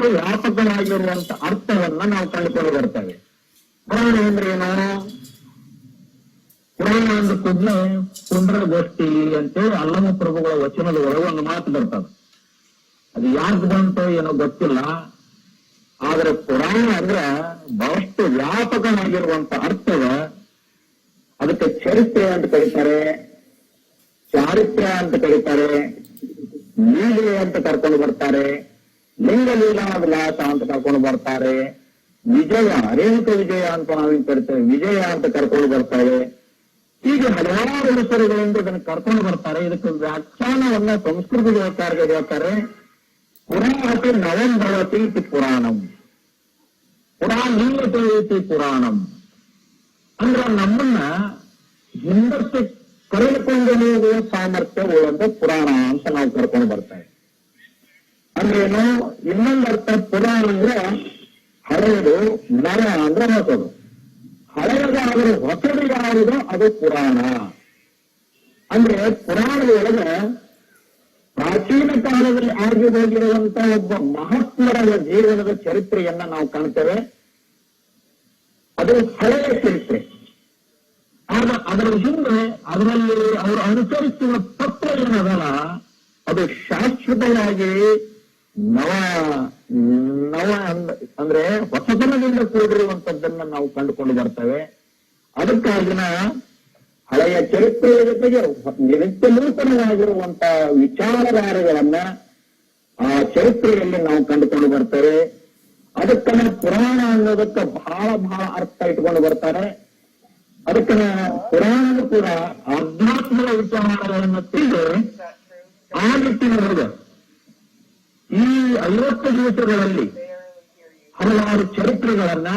ಬಹಳಷ್ಟು ವ್ಯಾಪಕವಾಗಿರುವಂತ ಅರ್ಥವನ್ನ ನಾವು ಕಂಡುಕೊಂಡು ಬರ್ತೇವೆ. ಪುರಾಣ ಅಂದ್ರೆ ಏನು ಪುರಾಣ ಅಂದ ಕೂಡಲೇ ಪುಂಡ್ರಗೋಷ್ಠಿ ಅಂತೇಳಿ ಅಲ್ಲಮ ಪ್ರಭುಗಳ ವಚನದ ಒಳಗೆ ಒಂದು ಮಾತು ಬರ್ತದೆ. ಅದು ಯಾಕೆ ಬಂತೋ ಏನೋ ಗೊತ್ತಿಲ್ಲ. ಆದ್ರೆ ಪುರಾಣ ಅಂದ್ರೆ ಬಹಳಷ್ಟು ವ್ಯಾಪಕವಾಗಿರುವಂತ ಅರ್ಥವ ಅದಕ್ಕೆ ಚರಿತ್ರೆ ಅಂತ ಕರೀತಾರೆ, ಚಾರಿತ್ರ್ಯ ಅಂತ ಕರೀತಾರೆ, ಲೀಲೆ ಅಂತ ಕರ್ಕೊಂಡು ಬರ್ತಾರೆ. ಲಿಂಗ ಲೀಲಾ ವಿಲಾಸ ಅಂತ ಕರ್ಕೊಂಡು ಬರ್ತಾರೆ ವಿಜಯ ರೇಣುಕ ವಿಜಯ ಅಂತ ನಾವೇನ್ ಕರಿತೇವೆ ವಿಜಯ ಅಂತ ಕರ್ಕೊಂಡು ಬರ್ತಾರೆ ಹೀಗೆ ಹಲವಾರು ಹೆಸರುಗಳಿಂದ ಇದನ್ನು ಕರ್ಕೊಂಡು ಬರ್ತಾರೆ ಇದಕ್ಕೆ ವ್ಯಾಖ್ಯಾನವನ್ನ ಸಂಸ್ಕೃತ ಹೇಳ್ತಾರೆ ಹೇಳ್ತಾರೆ ಪುರಾಣತಿ ನವಂ ಭವತಿ ಇತಿ ಪುರಾಣಂ ಪುರಾಣೀಯತೆ ಇತಿ ಪುರಾಣಂ ಅಂದ್ರೆ ನಮ್ಮನ್ನ ಹಿಂದಕ್ಕೆ ಕರೆದುಕೊಂಡು ಹೋಗುವ ಸಾಮರ್ಥ್ಯ ಉಳ್ಳಂತ ಪುರಾಣ ಅಂತ ನಾವು ಕರ್ಕೊಂಡು ಬರ್ತೇವೆ ಅಂದ್ರೇನು ಇನ್ನೊಂದು ಅರ್ಥ ಪುರಾಣ ಅಂದ್ರೆ ಹಳೆಯದು ನರ ಅಂದ್ರೆ ಹೊಸದು. ಹಳೆಯದಾದರೂ ಹೊಸದು ಯಾವುದು ಅದು ಪುರಾಣ. ಅಂದ್ರೆ ಪುರಾಣದ ಒಳಗೆ ಪ್ರಾಚೀನ ಕಾಲದಲ್ಲಿ ಆಗಿ ಹೋಗಿರುವಂತಹ ಒಬ್ಬ ಮಹಾತ್ಮರ ಜೀವನದ ಚರಿತ್ರೆಯನ್ನ ನಾವು ಕಾಣ್ತೇವೆ. ಅದು ಹಳೆಯ ಚರಿತ್ರೆ. ಆಗ ಅದರ ಹಿಂದೆ ಅದರಲ್ಲಿ ಅವರು ಅನುಸರಿಸುವ ತತ್ವ ಏನದಲ್ಲ, ಅದು ಶಾಶ್ವತವಾಗಿ ನವ ನವ ಅಂದ್- ಅಂದ್ರೆ ಹೊಸತನದಿಂದ ಕೂಡಿರುವಂತದ್ದನ್ನ ನಾವು ಕಂಡುಕೊಂಡು ಬರ್ತೇವೆ. ಅದಕ್ಕಾಗಿನ ಹಳೆಯ ಚರಿತ್ರೆಯ ಜೊತೆಗೆ ನಿತ್ಯ ನೂತನವಾಗಿರುವಂತಹ ವಿಚಾರಧಾರೆಗಳನ್ನ ಆ ಚರಿತ್ರೆಯಲ್ಲಿ ನಾವು ಕಂಡುಕೊಂಡು ಬರ್ತೇವೆ. ಅದಕ್ಕನ ಪುರಾಣ ಅನ್ನೋದಕ್ಕೆ ಬಹಳ ಬಹಳ ಅರ್ಥ ಇಟ್ಕೊಂಡು ಬರ್ತಾರೆ. ಅದಕ್ಕನ ಪುರಾಣ ಕೂಡ ಆಧ್ಯಾತ್ಮಿಕ ವಿಚಾರಗಳನ್ನು ತಿಳಿದು ಆ ನಿಟ್ಟಿನೊಳಗೆ ಈ ಐವತ್ತು ದಿವಸಗಳಲ್ಲಿ ಹಲವಾರು ಚರಿತ್ರೆಗಳನ್ನ,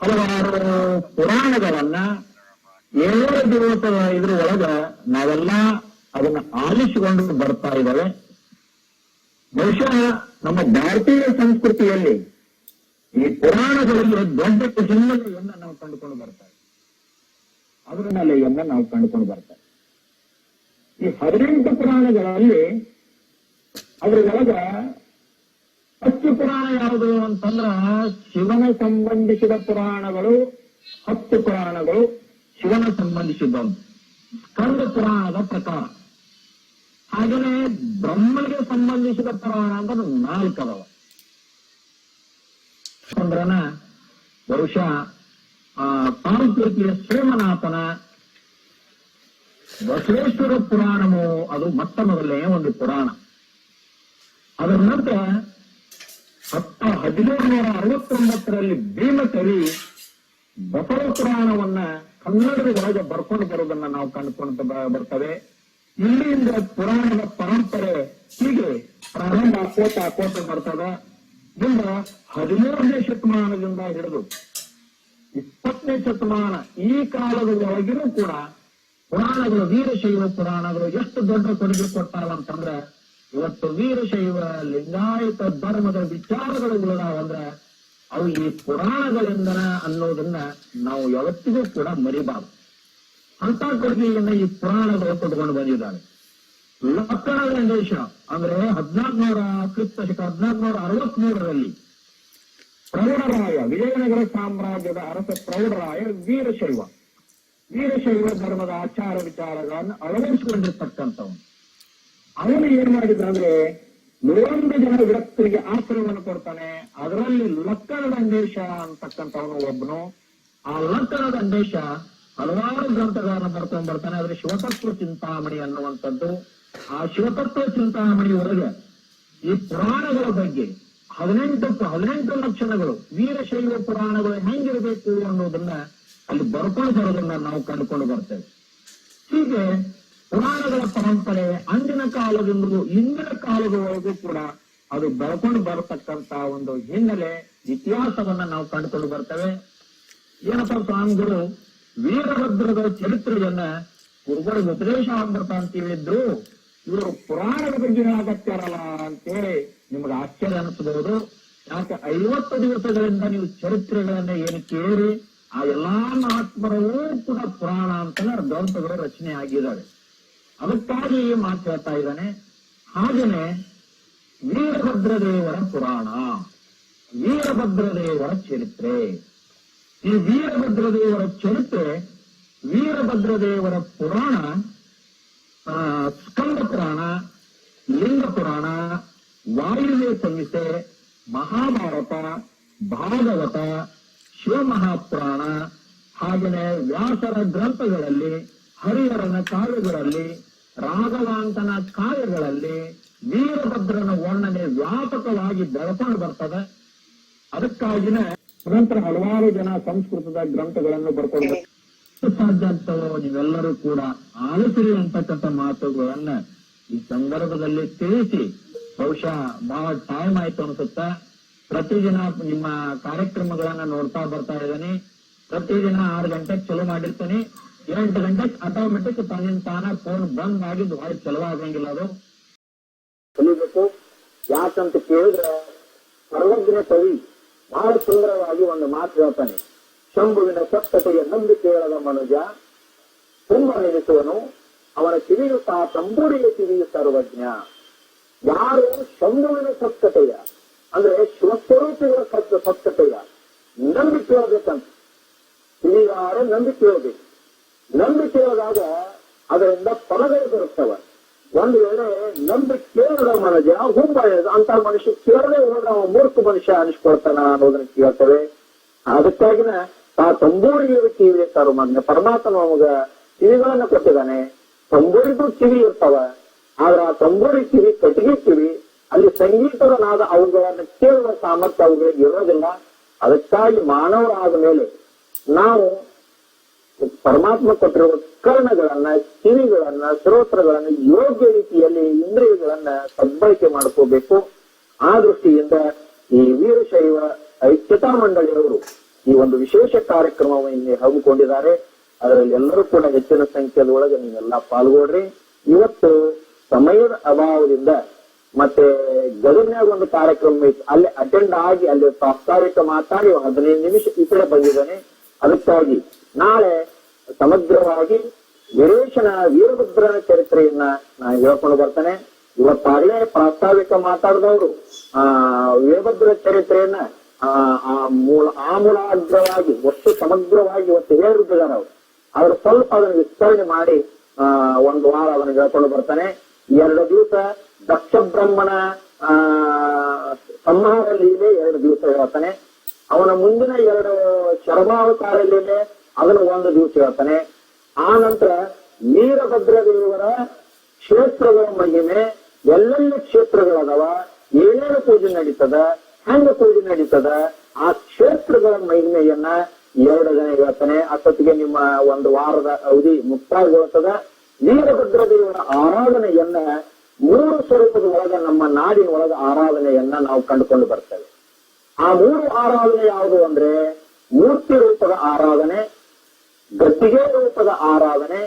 ಹಲವಾರು ಪುರಾಣಗಳನ್ನ ಏಳು ದಿವಸದ ಇದ್ರ ಒಳಗ ನಾವೆಲ್ಲ ಅದನ್ನ ಆಲಿಸಿಕೊಂಡು ಬರ್ತಾ ಇದ್ದಾವೆ. ಬಹುಶಃ ನಮ್ಮ ಭಾರತೀಯ ಸಂಸ್ಕೃತಿಯಲ್ಲಿ ಈ ಪುರಾಣಗಳಲ್ಲಿ ದೊಡ್ಡ ಹಿನ್ನೆಲೆಯನ್ನ ನಾವು ಕಂಡುಕೊಂಡು ಬರ್ತಾರೆ ಅದರ ನೆಲೆಯನ್ನ ನಾವು ಕಂಡುಕೊಂಡು ಬರ್ತಾ ಈ ಹದಿನೆಂಟು ಪುರಾಣಗಳಲ್ಲಿ ಅದ್ರೊಳಗ ಹತ್ತು ಪುರಾಣ ಯಾವುದು ಅಂತಂದ್ರ ಶಿವನ ಸಂಬಂಧಿಸಿದ ಪುರಾಣಗಳು, ಹತ್ತು ಪುರಾಣಗಳು ಶಿವನ ಸಂಬಂಧಿಸಿದ್ದವು. ಸ್ಕಂದ ಪುರಾಣದ ಪ್ರಕಾರ. ಹಾಗೆಯೇ ಬ್ರಹ್ಮನಿಗೆ ಸಂಬಂಧಿಸಿದ ಪುರಾಣ ಅಂದ್ರೆ ನಾಲ್ಕದವ ಚಂದ್ರನ, ಬಹುಶಃ, ಆ ಪಾಂಪೃತಿಯ ಸೋಮನಾಥನ ಬಸವೇಶ್ವರ ಪುರಾಣವು ಅದು ಮೊಟ್ಟ ಮೊದಲನೇ ಒಂದು ಪುರಾಣ. ಅದರ ನಂತರ ಹತ್ತ ಹದಿನೇಳು ನೂರ ಅರವತ್ತೊಂಬತ್ತರಲ್ಲಿ ಭೀಮಕವಿ ಬಸವ ಪುರಾಣವನ್ನ ಕನ್ನಡದ ಒಳಗೆ ಬರ್ಕೊಂಡು ಬರೋದನ್ನ ನಾವು ಕಂಡುಕೊಂಡು ಬರ್ತವೆ. ಇಲ್ಲಿಂದ ಪುರಾಣದ ಪರಂಪರೆ ಹೀಗೆ ಪ್ರಾರಂಭ ಆಕೋತ ಆಕೋತ ಬರ್ತದ. ಇಂದ ಹದಿಮೂರನೇ ಶತಮಾನದಿಂದ ಹಿಡಿದು ಇಪ್ಪತ್ತನೇ ಶತಮಾನ ಈ ಕಾಲದ ಒಳಗಿನೂ ಕೂಡ ಪುರಾಣಗಳು, ವೀರಶೈವ ಪುರಾಣಗಳು ಎಷ್ಟು ದೊಡ್ಡ ಕೊಡುಗೆ ಕೊಟ್ಟಾರ ಅಂತಂದ್ರೆ ಇವತ್ತು ವೀರಶೈವ ಲಿಂಗಾಯತ ಧರ್ಮದ ವಿಚಾರಗಳು ಉಳಿದಾವಂದ್ರೆ ಅವು ಈ ಪುರಾಣಗಳಿಂದನ ಅನ್ನೋದನ್ನ ನಾವು ಯಾವತ್ತಿಗೂ ಕೂಡ ಮರಿಬಾರದು. ಅಂತ ಕೊಡುಗೆಯನ್ನ ಈ ಪುರಾಣಗಳು ಕೊಟ್ಕೊಂಡು ಬಂದಿದ್ದಾರೆ. ಲಕ್ಕಣದ ದೇಶ ಅಂದ್ರೆ ಹದಿನಾಲ್ಕುನೂರ ಕ್ರಿಪ್ತ ಶಕ ಹದಿನಾಲ್ಕುನೂರ ಅರವತ್ಮೂರರಲ್ಲಿ ಪ್ರೌಢರಾಯ, ವಿಜಯನಗರ ಸಾಮ್ರಾಜ್ಯದ ಅರಸ ಪ್ರೌಢರಾಯ ವೀರಶೈವ. ವೀರಶೈವ ಧರ್ಮದ ಆಚಾರ ವಿಚಾರಗಳನ್ನು ಅಳವಡಿಸಿಕೊಂಡಿರ್ತಕ್ಕಂಥವನು. ಅವನು ಏನ್ ಮಾಡಿದ ಅಂದ್ರೆ ನೂರೊಂದು ಜನ ವ್ಯಕ್ತಿಗೆ ಆಶ್ರಯವನ್ನು ಕೊಡ್ತಾನೆ. ಅದರಲ್ಲಿ ಲಕ್ಕಣದ ಅಂದೇಶ ಅಂತಕ್ಕಂಥವನು ಒಬ್ಬನು ಆ ಲಕ್ಕಣದ ದಂಡೇಶ ಹಲವಾರು ಗ್ರಂಥಗಳನ್ನು ಬರ್ಕೊಂಡ್ ಬರ್ತಾನೆ. ಆದ್ರೆ ಶಿವತತ್ವ ಚಿಂತಾಮಣಿ ಅನ್ನುವಂಥದ್ದು. ಆ ಶಿವತತ್ವ ಚಿಂತಾಮಣಿ ಒಳಗೆ ಈ ಪುರಾಣಗಳ ಬಗ್ಗೆ ಹದಿನೆಂಟು ಹದಿನೆಂಟು ಲಕ್ಷಣಗಳು ವೀರಶೈವ ಪುರಾಣಗಳು ಹೆಂಗಿರಬೇಕು ಅನ್ನೋದನ್ನ ಅಲ್ಲಿ ಬರ್ಕೊಂಡು ಬರೋದನ್ನ ನಾವು ಕಂಡುಕೊಂಡು ಬರ್ತೇವೆ. ಹೀಗೆ ಪುರಾಣಗಳ ಪರಂಪರೆ ಅಂದಿನ ಕಾಲದಿಂದಲೂ ಇಂದಿನ ಕಾಲದವರೆಗೂ ಕೂಡ ಅದು ಬೆಳ್ಕೊಂಡು ಬರತಕ್ಕಂತ ಒಂದು ಹಿನ್ನೆಲೆ ಇತಿಹಾಸವನ್ನ ನಾವು ಕಂಡುಕೊಂಡು ಬರ್ತೇವೆ. ಏನಪ್ಪ ಸ್ವಾಮಿಗಳು, ವೀರಭದ್ರದ ಚರಿತ್ರೆಯನ್ನ ಗುರುಗಳ ಉಪದೇಶ ಅಮೃತ ಅಂತ ಹೇಳಿದ್ರು ಇವರು ಪುರಾಣದ ಬಗ್ಗೆ ಆಗತ್ತಾರಲ್ಲ ಅಂತೇಳಿ ನಿಮ್ಗೆ ಆಶ್ಚರ್ಯ ಅನಿಸಬಹುದು. ಯಾಕೆ ಐವತ್ತು ದಿವಸಗಳಿಂದ ನೀವು ಚರಿತ್ರೆಗಳನ್ನ ಏನು ಕೇಳಿ, ಆ ಎಲ್ಲಾ ಮಹಾತ್ಮರವೂ ಕೂಡ ಪುರಾಣ ಅಂತ ಗ್ರಂಥಗಳು ರಚನೆ ಆಗಿದ್ದಾವೆ. ಅದಕ್ಕಾಗಿ ಈ ಮಾತು ಹೇಳ್ತಾ ಇದ್ದಾನೆ. ಹಾಗೇನೆ ವೀರಭದ್ರದೇವರ ಪುರಾಣ, ವೀರಭದ್ರದೇವರ ಚರಿತ್ರೆ. ಈ ವೀರಭದ್ರದೇವರ ಚರಿತ್ರೆ, ವೀರಭದ್ರದೇವರ ಪುರಾಣ ಸ್ಕಂದ ಪುರಾಣ, ಲಿಂಗ ಪುರಾಣ, ವಾಯುವ್ಯ ಸಂಹಿತೆ, ಮಹಾಭಾರತ, ಭಾಗವತ, ಶಿವಮಹಾಪುರಾಣ, ಹಾಗೆಯೇ ವ್ಯಾಸರ ಗ್ರಂಥಗಳಲ್ಲಿ ಹರಿಹರನ ಕಾವ್ಯಗಳಲ್ಲಿ ರಾಘವಾಂತನ ಕಾವ್ಯಗಳಲ್ಲಿ ವೀರಭದ್ರನ ವರ್ಣನೆ ವ್ಯಾಪಕವಾಗಿ ಬೆಳಕೊಂಡು ಬರ್ತದೆ. ಅದಕ್ಕಾಗಿನೇ ನಂತರ ಹಲವಾರು ಜನ ಸಂಸ್ಕೃತದ ಗ್ರಂಥಗಳನ್ನು ಬರ್ಕೊಂಡು ಸಾಧ್ಯ ಅಂತ ನೀವೆಲ್ಲರೂ ಕೂಡ ಆಲಿಸಿರಿ ಅಂತಕ್ಕಂಥ ಮಾತುಗಳನ್ನ ಈ ಸಂದರ್ಭದಲ್ಲಿ ತಿಳಿಸಿ. ಬಹುಶಃ ಬಹಳ ಟೈಮ್ ಆಯ್ತು ಪ್ರತಿ ಪ್ರತಿದಿನ ನಿಮ್ಮ ಕಾರ್ಯಕ್ರಮಗಳನ್ನ ನೋಡ್ತಾ ಬರ್ತಾ ಇದ್ದೀನಿ. ಪ್ರತಿದಿನ ಆರು ಗಂಟೆಗೆ ಚಲೋ ಮಾಡಿರ್ತೀನಿ. ಎಂಟು ಗಂಟೆಗೆ ಆಟೋಮೆಟಿಕ್ ತನ್ನಿಂದ ತಾನ ಫೋನ್ ಬಂದ್ ಆಗಿದ್ದು ಹೊಳೆ ಚಲೋ ಅದು. ಕಲಿಬೇಕು ಯಾಕಂತ ಕೇಳಿದ್ರೆ ಸರ್ವಜ್ಞ ಕವಿ ಬಹಳ ಸುಂದರವಾಗಿ ಒಂದು ಮಾತು ಹೇಳ್ತಾನೆ. ಶಂಭುವಿನ ಸತ್ತತೆಗೆ ನಂಬಿ ಕೇಳದ ಮನುಜ ತುಂಬ ನೆನೆಸುವನು ಅವನ ಕಿವಿಯು ತಾ ತಂಬೂರಿಗೆ ಕಿವಿಯು ಸರ್ವಜ್ಞ. ಯಾರು ಶಂಭುವಿನ ಸತ್ತತೆಯ, ಅಂದ್ರೆ ಶಿವಸ್ವರೂಪಿಗಳ ಸತ್ತ ಸತ್ತತೆಯ ನಂಬಿಕೆ ಹೋಗ್ಬೇಕಂತ ಕಿವಿಗಾರ ನಂಬಿಕೆ ಹೋಗ್ಬೇಕು ನಂಬಿಕೆ ಹೋದಾಗ ಅದರಿಂದ ಫಲಗಳು ಬರುತ್ತವ. ಒಂದು ವೇಳೆ ನಂಬಿಕೆ ಕೇಳದ ಮನುಜ ಹುಂಬ ಅಂತ ಮನುಷ್ಯ ಕೇಳದೆ ಹೋದ್ರೆ ಅವ ಮೂರ್ಖ ಮನುಷ್ಯ ಅನಿಸ್ಕೊಳ್ತಾನ ಅನ್ನೋದನ್ನ ಕೇಳ್ತವೆ. ಅದಕ್ಕಾಗಿನ ಆ ತಂಬೂರಿಗೆ ಕಿವಿ ಸರ್ವಜ್ಞ ಪರಮಾತ್ಮ ನಮಗ ಕಿವಿಗಳನ್ನ ಕೊಟ್ಟಿದ್ದಾನೆ. ತಂಬೂರಿಗೂ ಕಿವಿ ಇರ್ತಾವ. ಆದ್ರೆ ಆ ತಂಬೂರಿ ಕಿವಿ, ಕಟ್ಟಿಗೆ ಕಿವಿ, ಅಲ್ಲಿ ಸಂಗೀತದ ನಾದ ಅವುಗಳನ್ನ ಕೇಳುವ ಸಾಮರ್ಥ್ಯ ಅವುಗಳಿಗೆ ಇರೋದಿಲ್ಲ. ಅದಕ್ಕಾಗಿ ಮಾನವರಾದ ಮೇಲೆ ನಾವು ಪರಮಾತ್ಮ ಕೊಟ್ಟಿರುವ ಕರ್ಣಗಳನ್ನ, ಕಿವಿಗಳನ್ನ ಶ್ರೋತ್ರಗಳನ್ನ ಯೋಗ್ಯ ರೀತಿಯಲ್ಲಿ ಇಂದ್ರಿಯಗಳನ್ನ ಸದ್ಬಳಕೆ ಮಾಡ್ಕೋಬೇಕು. ಆ ದೃಷ್ಟಿಯಿಂದ ಈ ವೀರಶೈವ ಐಕ್ಯತಾ ಮಂಡಳಿಯವರು ಈ ಒಂದು ವಿಶೇಷ ಕಾರ್ಯಕ್ರಮವನ್ನು ಹಮ್ಮಿಕೊಂಡಿದ್ದಾರೆ. ಅದರಲ್ಲಿ ಎಲ್ಲರೂ ಕೂಡ ಹೆಚ್ಚಿನ ಸಂಖ್ಯೆಯ ಒಳಗೆ ನೀವೆಲ್ಲ ಪಾಲ್ಗೊಳ್ರಿ. ಇವತ್ತು ಸಮಯದ ಅಭಾವದಿಂದ ಮತ್ತೆ ಗದಗ್ನಾಗ ಒಂದು ಕಾರ್ಯಕ್ರಮ ಇತ್ತು. ಅಲ್ಲಿ ಅಟೆಂಡ್ ಆಗಿ ಅಲ್ಲಿ ಪ್ರಾಸ್ತಾವಿಕ ಮಾತಾಡಿ ಹದಿನೈದು ನಿಮಿಷ ಈ ಕಡೆ ಬಂದಿದ್ದಾನೆ. ಅದಕ್ಕಾಗಿ ನಾಳೆ ಸಮಗ್ರವಾಗಿ ವೀರೇಶನ ವೀರಭದ್ರನ ಚರಿತ್ರೆಯನ್ನ ನಾನು ಹೇಳ್ಕೊಂಡು ಬರ್ತೇನೆ. ಇವತ್ತಾಗಲೇ ಪ್ರಾಸ್ತಾವಿಕ ಮಾತಾಡಿದವರು, ಆ, ವೀರಭದ್ರ ಚರಿತ್ರೆಯನ್ನ, ಆ ಮೂಲ ಆಮೂಲಾಗ್ರವಾಗಿ ಒಟ್ಟು ಸಮಗ್ರವಾಗಿ ಇವತ್ತು ಹೇಳಿದ್ದಾರೆ ಅವರು. ಅವರು ಸ್ವಲ್ಪ ಅದನ್ನು ವಿಸ್ತರಣೆ ಮಾಡಿ, ಆ, ಒಂದು ವಾರ ಅದನ್ನು ಹೇಳ್ಕೊಂಡು ಬರ್ತಾನೆ. ಎರಡು ದಿವಸ ದಕ್ಷ ಬ್ರಹ್ಮನ, ಆ, ಸಂಹಾರ ಲೀಲೆ ಎರಡು ದಿವಸ ಹೇಳ್ತಾನೆ. ಅವನ ಮುಂದಿನ ಎರಡು ಶರ್ಮಾವತಾರ ಲೀಲೆ ಅದನ್ನು ಒಂದು ದಿವಸ ಹೇಳ್ತಾನೆ. ಆ ನಂತರ ವೀರಭದ್ರ ದೇವರ ಕ್ಷೇತ್ರಗಳ ಮಹಿಮೆ, ಎಲ್ಲೆಲ್ಲ ಕ್ಷೇತ್ರಗಳದವ ಏನೇನು ಪೂಜೆ ನಡೀತದ, ಹೆಂಗ ಪೂಜೆ ನಡೀತದ, ಆ ಕ್ಷೇತ್ರಗಳ ಮಹಿಮೆಯನ್ನ ಎರಡು ಜನ ಹೇಳ್ತಾನೆ. ಅಷ್ಟೊತ್ತಿಗೆ ನಿಮ್ಮ ಒಂದು ವಾರದ ಅವಧಿ ಮುಕ್ತಾಯಗೊಳ್ತದ. ವೀರಭದ್ರ ದೇವರ ಆರಾಧನೆಯನ್ನ ಮೂರು ಸ್ವರೂಪದ ಒಳಗ ನಮ್ಮ ನಾಡಿನ ಒಳಗ ಆರಾಧನೆಯನ್ನ ನಾವು ಕಂಡುಕೊಂಡು ಬರ್ತೇವೆ. ಆ ಮೂರು ಆರಾಧನೆ ಯಾವುದು ಅಂದ್ರೆ ಮೂರ್ತಿ ರೂಪದ ಆರಾಧನೆ ಗದ್ದಿಗೆ ರೂಪದ ಆರಾಧನೆ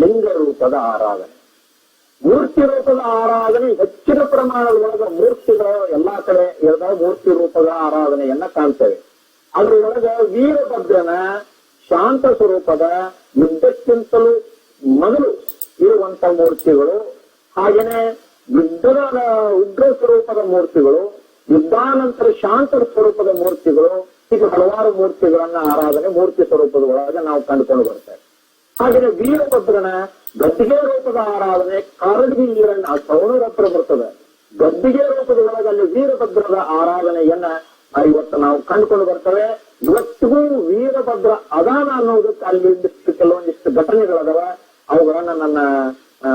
ಲಿಂಗ ರೂಪದ ಆರಾಧನೆ. ಮೂರ್ತಿ ರೂಪದ ಆರಾಧನೆ, ಹೆಚ್ಚಿನ ಪ್ರಮಾಣದೊಳಗ ಮೂರ್ತಿಗಳು ಎಲ್ಲಾ ಕಡೆ ಇರದ ಮೂರ್ತಿ ರೂಪದ ಆರಾಧನೆಯನ್ನ ಕಾಣ್ತೇವೆ. ಅದ್ರೊಳಗ ವೀರಭದ್ರನ ಶಾಂತ ಸ್ವರೂಪದ ಯುದ್ಧಕ್ಕಿಂತಲೂ ಮೊದಲು ಇರುವಂತ ಮೂರ್ತಿಗಳು, ಹಾಗೇನೆ ಯುದ್ಧದ ಉಗ್ರ ಸ್ವರೂಪದ ಮೂರ್ತಿಗಳು, ಯುದ್ಧಾನಂತರ ಶಾಂತ ಸ್ವರೂಪದ ಮೂರ್ತಿಗಳು ಹೀಗೆ ಹಲವಾರು ಮೂರ್ತಿಗಳನ್ನ ಆರಾಧನೆ, ಮೂರ್ತಿ ಸ್ವರೂಪದ ಒಳಗೆ ನಾವು ಕಂಡುಕೊಂಡು ಬರ್ತೇವೆ. ಹಾಗೆ ವೀರಭದ್ರನ ಗದ್ದಿಗೆ ರೂಪದ ಆರಾಧನೆ ಕಾರಡ್ಗಿ ಈರಣ್ಣ ಸೌಣರ ಹತ್ರ ಬರ್ತದೆ. ಗದ್ದಿಗೆ ರೂಪದ ಒಳಗಲ್ಲಿ ವೀರಭದ್ರದ ಆರಾಧನೆಯನ್ನ ಇವತ್ತು ನಾವು ಕಂಡುಕೊಂಡು ಬರ್ತೇವೆ. ಇವತ್ತಿಗೂ ವೀರಭದ್ರ ಅದಾನ ಅನ್ನೋದಕ್ಕೆ ಅಲ್ಲಿ ಕೆಲವೊಂದಿಷ್ಟು ಘಟನೆಗಳದವ. ಅವುಗಳನ್ನ ನನ್ನ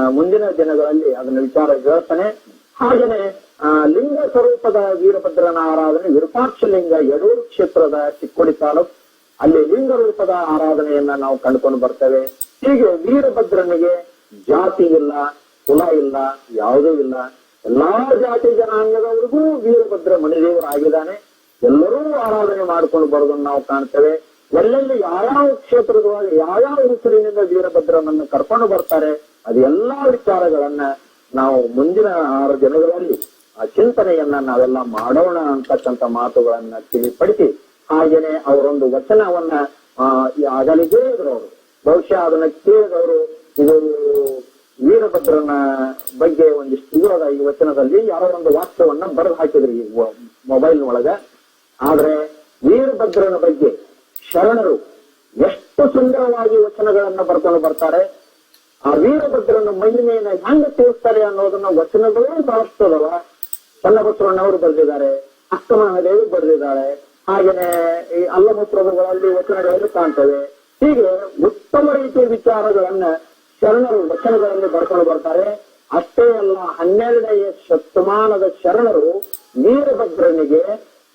ಮುಂದಿನ ದಿನಗಳಲ್ಲಿ ಅದನ್ನ ವಿಚಾರ ಹೇಳ್ತಾನೆ. ಹಾಗೇನೆ ಆ, ಲಿಂಗ ಸ್ವರೂಪದ ವೀರಭದ್ರನ ಆರಾಧನೆ ವಿರೂಪಾಕ್ಷ ಲಿಂಗ ಯಡೂರು ಕ್ಷೇತ್ರದ ಚಿಕ್ಕೋಡಿ ತಾಲೂಕು. ಅಲ್ಲಿ ಲಿಂಗ ರೂಪದ ಆರಾಧನೆಯನ್ನ ನಾವು ಕಂಡುಕೊಂಡು ಬರ್ತೇವೆ. ಹೀಗೆ ವೀರಭದ್ರನಿಗೆ ಜಾತಿ ಇಲ್ಲ ಕುಲ ಇಲ್ಲ ಯಾವುದೂ ಇಲ್ಲ. ಎಲ್ಲಾ ಜಾತಿ ಜನಾಂಗದವರಿಗೂ ವೀರಭದ್ರ ಮಣಿದೇವರಾಗಿದ್ದಾನೆ. ಎಲ್ಲರೂ ಆರಾಧನೆ ಮಾಡ್ಕೊಂಡು ಬರೋದನ್ನ ನಾವು ಕಾಣ್ತೇವೆ. ಎಲ್ಲೆಲ್ಲಿ ಯಾವ್ಯಾವ ಕ್ಷೇತ್ರದೊಳಗೆ ಯಾವ್ಯಾವ ಹೆಸರಿನಿಂದ ವೀರಭದ್ರನನ್ನು ಕರ್ಕೊಂಡು ಬರ್ತಾರೆ ಅದೆಲ್ಲಾ ವಿಚಾರಗಳನ್ನ ನಾವು ಮುಂದಿನ ಆರು ದಿನಗಳಲ್ಲಿ ಆ ಚಿಂತನೆಯನ್ನ ನಾವೆಲ್ಲ ಮಾಡೋಣ ಅಂತಕ್ಕಂಥ ಮಾತುಗಳನ್ನ ತಿಳಿಪಡಿಸಿ ಹಾಗೇನೆ ಅವರೊಂದು ವಚನವನ್ನ ಆಗಲಿಗೆ ಇದ್ರು ಅವರು. ಬಹುಶಃ ಅದನ್ನ ಕೇಳಿದವರು ಇದು ವೀರಭದ್ರನ ಬಗ್ಗೆ ಒಂದಿಷ್ಟು ಇವಾಗ ಈ ವಚನದಲ್ಲಿ. ಯಾರೋ ಒಂದು ವಾಕ್ಯವನ್ನ ಬರೆದು ಹಾಕಿದ್ರು ಈ ಮೊಬೈಲ್ ಒಳಗ. ಆದ್ರೆ ವೀರಭದ್ರನ ಬಗ್ಗೆ ಶರಣರು ಎಷ್ಟು ಸುಂದರವಾಗಿ ವಚನಗಳನ್ನ ಬರ್ಕೊಂಡು ಬರ್ತಾರೆ. ಆ ವೀರಭದ್ರನ ಮಹಿಮೆಯನ್ನ ಹೆಂಗ ತಿಳಿಸ್ತಾರೆ ಅನ್ನೋದನ್ನ ವಚನಗಳೇ ಬಹಳಷ್ಟು ಚನ್ನಬಸವಣ್ಣವರು ಬರೆದಿದ್ದಾರೆ ದೇವಿ ಬರೆದಿದ್ದಾಳೆ. ಹಾಗೇನೆ ಈ ಅಲ್ಲಮೂತ್ರಗಳಲ್ಲಿ ವಚನಗಳಲ್ಲಿ ಕಾಣ್ತವೆ. ಹೀಗೆ ಉತ್ತಮ ರೀತಿಯ ವಿಚಾರಗಳನ್ನ ಶರಣರು, ವಚನಗಳಲ್ಲಿ ಬರ್ಕೊಂಡು ಬರ್ತಾರೆ. ಅಷ್ಟೇ ಅಲ್ಲ, ಹನ್ನೆರಡನೆಯ ಶತಮಾನದ ಶರಣರು ವೀರಭದ್ರನಿಗೆ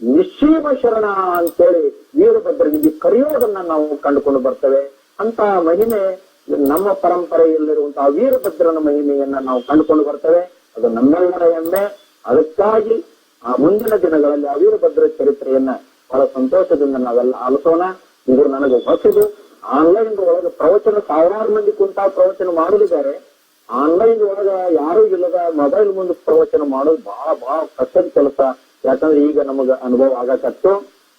ನಿಶ್ಚೀಮ ಶರಣ ಅಂತೇಳಿ ವೀರಭದ್ರನಿಗೆ ಕರೆಯೋದನ್ನ ನಾವು ಕಂಡುಕೊಂಡು ಬರ್ತೇವೆ. ಅಂತ ಮಹಿಮೆ ನಮ್ಮ ಪರಂಪರೆಯಲ್ಲಿರುವಂತಹ ವೀರಭದ್ರನ ಮಹಿಮೆಯನ್ನ ನಾವು ಕಂಡುಕೊಂಡು ಬರ್ತೇವೆ. ಅದು ನಮ್ಮೆಲ್ಲರ ಹೆಮ್ಮೆ. ಅದಕ್ಕಾಗಿ ಆ ಮುಂದಿನ ದಿನಗಳಲ್ಲಿ ಆ ವೀರಭದ್ರ ಚರಿತ್ರೆಯನ್ನ ಬಹಳ ಸಂತೋಷದಿಂದ ನಾವೆಲ್ಲ ಆಲಿಸೋಣ. ಇದು ನನಗೆ ಹೊಸದು. ಆನ್ಲೈನ್ ಒಳಗೆ ಪ್ರವಚನ ಸಾವಿರಾರು ಮಂದಿ ಕುಂತ ಪ್ರವಚನ ಮಾಡಲಿದ್ದಾರೆ ಆನ್ಲೈನ್ ಒಳಗ ಯಾರು ಇಲ್ಲದ ಮೊಬೈಲ್ ಮುಂದೆ ಪ್ರವಚನ ಮಾಡೋದು ಬಹಳ ಬಹಳ ಕಷ್ಟದ ಕೆಲಸ. ಯಾಕಂದ್ರೆ ಈಗ ನಮಗ ಅನುಭವ ಆಗಕತ್ತು.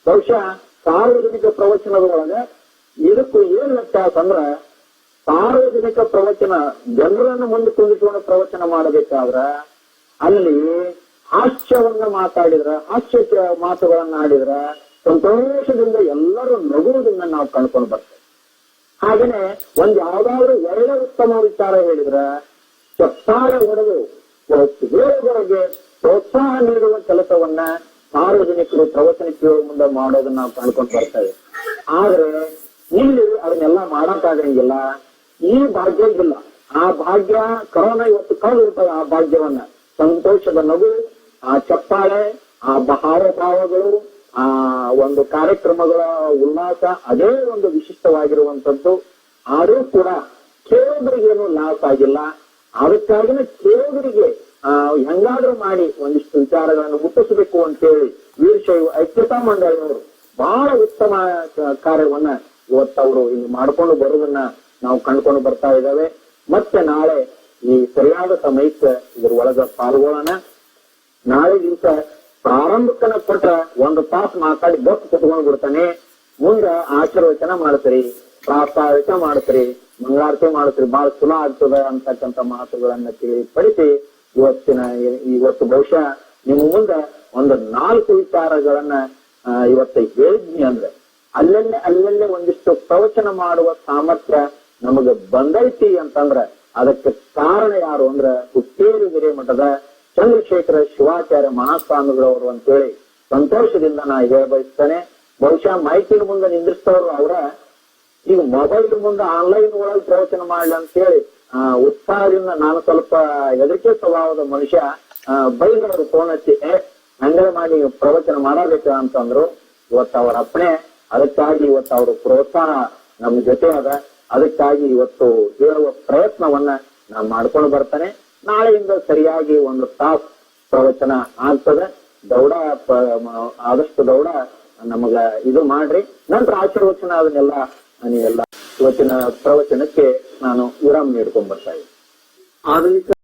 ಬಹುಶಃ ಸಾರ್ವಜನಿಕ ಪ್ರವಚನದ ಒಳಗ ಇದಕ್ಕೂ ಏನ್ ವ್ಯತ್ಯಾಸ ಅಂದ್ರ ಸಾರ್ವಜನಿಕ ಪ್ರವಚನ ಜನರನ್ನು ಮುಂದೆ ಕುಂದಿಸ್ಕೊಂಡು ಪ್ರವಚನ ಮಾಡಬೇಕಾದ್ರ ಅಲ್ಲಿ ಹಾಸ್ಯವನ್ನ ಮಾತಾಡಿದ್ರ ಹಾಸ್ಯ ಮಾತುಗಳನ್ನ ಆಡಿದ್ರ ಸಂತೋಷದಿಂದ ಎಲ್ಲರೂ ನಗುವುದನ್ನ ನಾವು ಕಳ್ಕೊಂಡು ಬರ್ತೇವೆ. ಹಾಗೇನೆ ಒಂದ್ ಯಾವ್ದಾದ್ರು ಒಳ್ಳೆ ಉತ್ತಮ ವಿಚಾರ ಹೇಳಿದ್ರ ಚಪ್ಪಾರ ಹೊಡೆದು ಬೇರೆಯವರಿಗೆ ಪ್ರೋತ್ಸಾಹ ನೀಡುವ ಕೆಲಸವನ್ನ ಸಾರ್ವಜನಿಕರು ಪ್ರವಚನ ಕೇಳುವ ಮುಂದೆ ಮಾಡೋದನ್ನ ನಾವು ಕಳ್ಕೊಂಡು ಬರ್ತೇವೆ. ಆದ್ರೆ ಇಲ್ಲಿ ಅದನ್ನೆಲ್ಲ ಮಾಡಕ್ಕಾಗಂಗಿಲ್ಲ ಈ ಭಾಗ್ಯ ಇಲ್ಲ. ಆ ಭಾಗ್ಯ, ಕರೋನಾ ಇವತ್ತು ಕಳೆದಿರ್ತದೆ ಆ ಭಾಗ್ಯವನ್ನ. ಸಂತೋಷದ ನಗು, ಆ ಚಪ್ಪಾಳೆ, ಆ ಭಾವಭಾವಗಳು ಆ ಒಂದು ಕಾರ್ಯಕ್ರಮಗಳ ಉಲ್ಲಾಸ ಅದೇ ಒಂದು ವಿಶಿಷ್ಟವಾಗಿರುವಂತದ್ದು ಆದರೂ ಕೂಡ ಕೇಳೋದ್ರಿಗೇನು ಲಾಸ್ ಆಗಿಲ್ಲ. ಅದಕ್ಕಾಗಿನ ಕೇಳೋದ್ರಿಗೆ ಆ, ಹೆಂಗಾದ್ರೂ ಮಾಡಿ ಒಂದಿಷ್ಟು ವಿಚಾರಗಳನ್ನು ಮುಟ್ಟಿಸಬೇಕು ಅಂತೇಳಿ ವೀರಶೈವ ಐಕ್ಯತಾ ಮಂಡಳಿಯವರು ಬಹಳ ಉತ್ತಮ ಕಾರ್ಯವನ್ನ ಇವತ್ತವರು ಇಲ್ಲಿ ಮಾಡ್ಕೊಂಡು ಬರೋದನ್ನ ನಾವು ಕಂಡುಕೊಂಡು ಬರ್ತಾ ಇದ್ದಾವೆ. ಮತ್ತೆ ನಾಳೆ ಈ ಸರಿಯಾದ ಸಮಯಕ್ಕೆ ಇದ್ರ ಒಳಗ ಪಾಲ್ಗೊಳ್ಳೋಣ. ನಾಳೆ ದಿವಸ ಪ್ರಾರಂಭಕ್ಕನ ಕೊಟ್ಟ ಒಂದು ಪಾಸ್ ಮಾತಾಡಿ ಬಸ್ ಕುತ್ಕೊಂಡು ಬಿಡ್ತಾನೆ ಮುಂದ ಆಶೀರ್ವಚನ ಮಾಡ್ತೀರಿ, ಪ್ರಾಸ್ತಾವಿಕ ಮಾಡ್ತೀರಿ, ಮಂಗಳಾರತಿ ಮಾಡ್ತೀರಿ ಬಹಳ ಚಲೋ ಆಗ್ತದ ಅಂತಕ್ಕಂಥ ಮಾತುಗಳನ್ನ ತಿಳಿಪಡಿಸಿ ಇವತ್ತಿನ ಇವತ್ತು ಬಹುಶಃ ನಿಮ್ಮ ಮುಂದ ಒಂದು ನಾಲ್ಕು ವಿಚಾರಗಳನ್ನ ಇವತ್ತು ಹೇಳಿದ್ನಿ ಅಂದ್ರೆ ಅಲ್ಲಲ್ಲೇ ಅಲ್ಲಲ್ಲೇ ಒಂದಿಷ್ಟು ಪ್ರವಚನ ಮಾಡುವ ಸಾಮರ್ಥ್ಯ ನಮಗ ಬಂದೈತಿ ಅಂತಂದ್ರ ಅದಕ್ಕೆ ಕಾರಣ ಯಾರು ಅಂದ್ರೆ ಹುಟ್ಟೇರಿ ಹಿರೇಮಠದ ಚಂದ್ರಶೇಖರ ಶಿವಾಚಾರ್ಯ ಮಹಾಸ್ವಾಮಿಗಳವರು ಅಂತೇಳಿ ಸಂತೋಷದಿಂದ ನಾ ಹೇಳ ಬಯಸ್ತೇನೆ. ಬಹುಶಃ ಮೈಕಿನ ಮುಂದೆ ನಿಂದಿಸ್ತವ್ರು ಅವರ. ಈಗ ಮೊಬೈಲ್ ಮುಂದೆ ಆನ್ಲೈನ್ ಒಳಗೆ ಪ್ರವಚನ ಮಾಡ್ಲಿ ಅಂತೇಳಿ ಆ, ಉತ್ಸಾಹದಿಂದ ನಾನು ಸ್ವಲ್ಪ ಹೆದರಿಕೆ ಸ್ವಭಾವದ ಮನುಷ್ಯ ಬೈದವರು ಫೋನ್ ಹಚ್ಚಿ ಹಂಗೆ ಮಾಡಿ ಪ್ರವಚನ ಮಾಡಬೇಕು ಅಂತಂದ್ರು. ಇವತ್ತು ಅವರ ಅಪ್ಪಣೆ. ಅದಕ್ಕಾಗಿ ಇವತ್ತು ಅವರು ಪ್ರೋತ್ಸಾಹ ನಮ್ ಜೊತೆ ಅದ. ಅದಕ್ಕಾಗಿ ಇವತ್ತು ಹೇಳುವ ಪ್ರಯತ್ನವನ್ನ ನಾನು ಮಾಡ್ಕೊಂಡು ಬರ್ತಾನೆ. ನಾಳೆಯಿಂದ ಸರಿಯಾಗಿ ಒಂದು ತಾಸ್ ಪ್ರವಚನ ಆಗ್ತದೆ. ದೌಡ ಆದಷ್ಟು ದೌಡ ನಮಗ ಇದು ಮಾಡ್ರಿ. ನಂತರ ಆಶೀರ್ವಚನ ಅದನ್ನೆಲ್ಲ ಇವತ್ತಿನ ಪ್ರವಚನಕ್ಕೆ ನಾನು ವಿರಾಮ ನೀಡ್ಕೊಂಡ್ ಬರ್ತಾ ಇದ್ದೀನಿ. ಆಧುನಿಕ